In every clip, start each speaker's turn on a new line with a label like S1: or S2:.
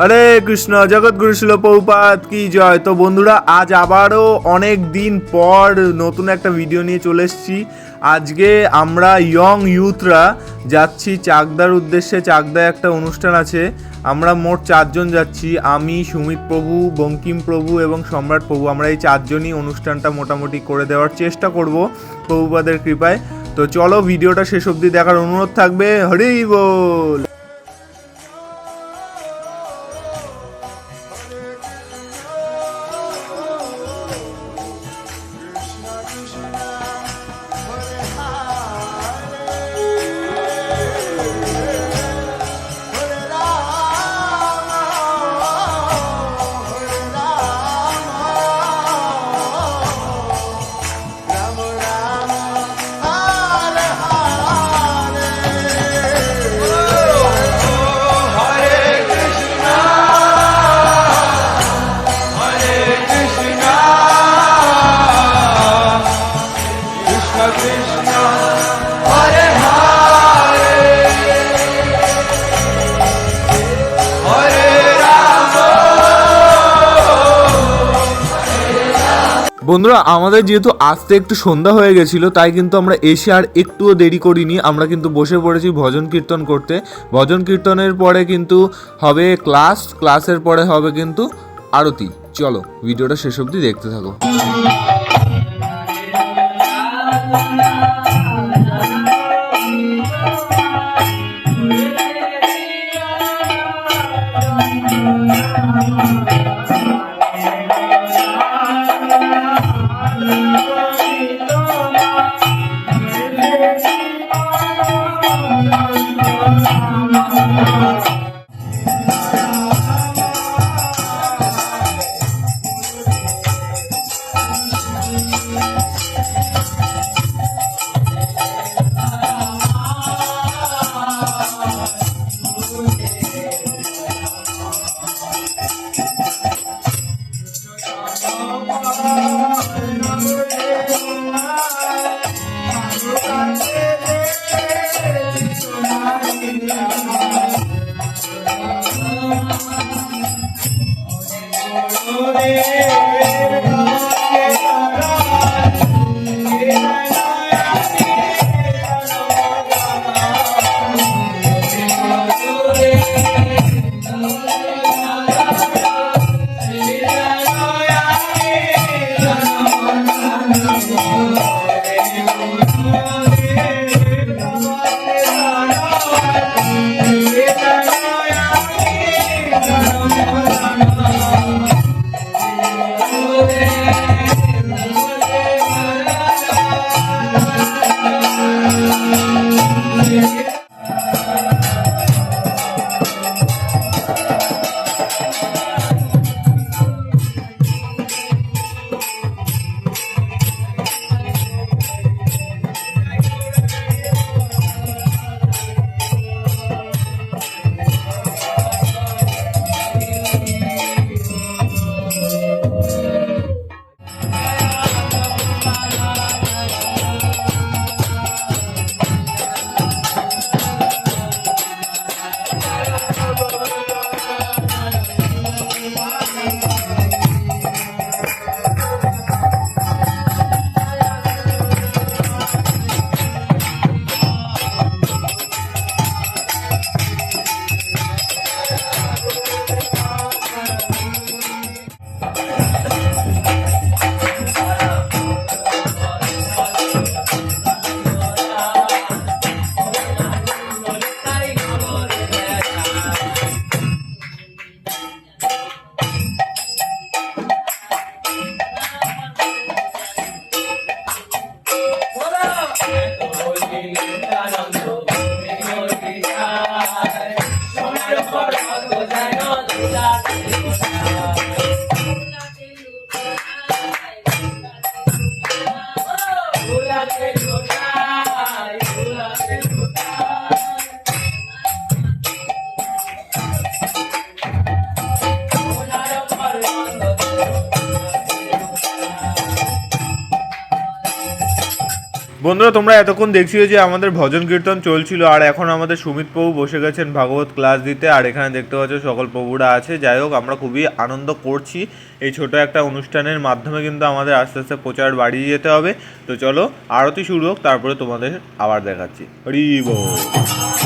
S1: হরে কৃষ্ণ জগৎগুরু শিল পৌপাত কি জয়। তো বন্ধুরা, আজ আবারও অনেক দিন পর নতুন একটা ভিডিও নিয়ে চলে এসেছি। আজকে আমরা ইয়ং ইউথরা যাচ্ছি চাকদার উদ্দেশ্যে। চাকদায় একটা অনুষ্ঠান আছে। আমরা মোট চারজন যাচ্ছি। আমি, সুমিত প্রভু, বঙ্কিম প্রভু এবং সম্রাট প্রভু। আমরা এই চারজনই অনুষ্ঠানটা মোটামুটি করে দেওয়ার চেষ্টা করব প্রভুপাদের কৃপায়। তো চলো ভিডিওটা শেষ অবধি দেখার অনুরোধ থাকবে। হরি বল! বন্ধুরা, আমাদের যেহেতু আসতে একটু সন্ধ্যা হয়ে গেছিল, তাই কিন্তু আমরা এসে আর একটুও দেরি করিনি। আমরা কিন্তু বসে পড়েছি ভজন কীর্তন করতে। ভজন কীর্তনের পরে কিন্তু হবে ক্লাস, ক্লাসের পরে হবে কিন্তু আরতি। চলো, ভিডিওটা শেষ অবধি দেখতে থাকো। Oh. বন্ধুরা, তোমরা এতক্ষণ দেখছিও যে আমাদের ভজন কীর্তন চলছিল, আর এখন আমাদের সুমিত প্রভু বসে গেছেন ভাগবত ক্লাস দিতে, আর এখানে দেখতে পাচ্ছ সকল প্রভুরা আছে। যাই হোক, আমরা খুবই আনন্দ করছি। এই ছোট একটা অনুষ্ঠানের মাধ্যমে কিন্তু আমাদের আস্তে আস্তে প্রচার বাড়িয়ে যেতে হবে। তো চলো, আরতি শুরু হোক, তারপরে তোমাদের আবার দেখাচ্ছি। হরি বল।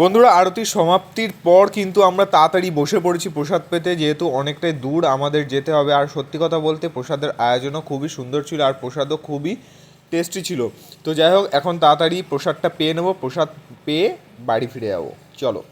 S1: বন্ধুরা আরতির সমাপ্তির পর কিন্তু আমরা তাড়াতাড়ি বসে পড়েছি প্রসাদ পেতে। যেহেতু অনেকটাই দূর আমাদের যেতে হবে। আর সত্যি কথা বলতে প্রসাদের আয়োজনও খুবই সুন্দর ছিল আর প্রসাদও খুবই টেস্টি ছিল। তো যাই হোক, এখন তাড়াতাড়ি প্রসাদটা পেয়ে নেব। প্রসাদ পেয়ে বাড়ি ফিরে যাব। চলো।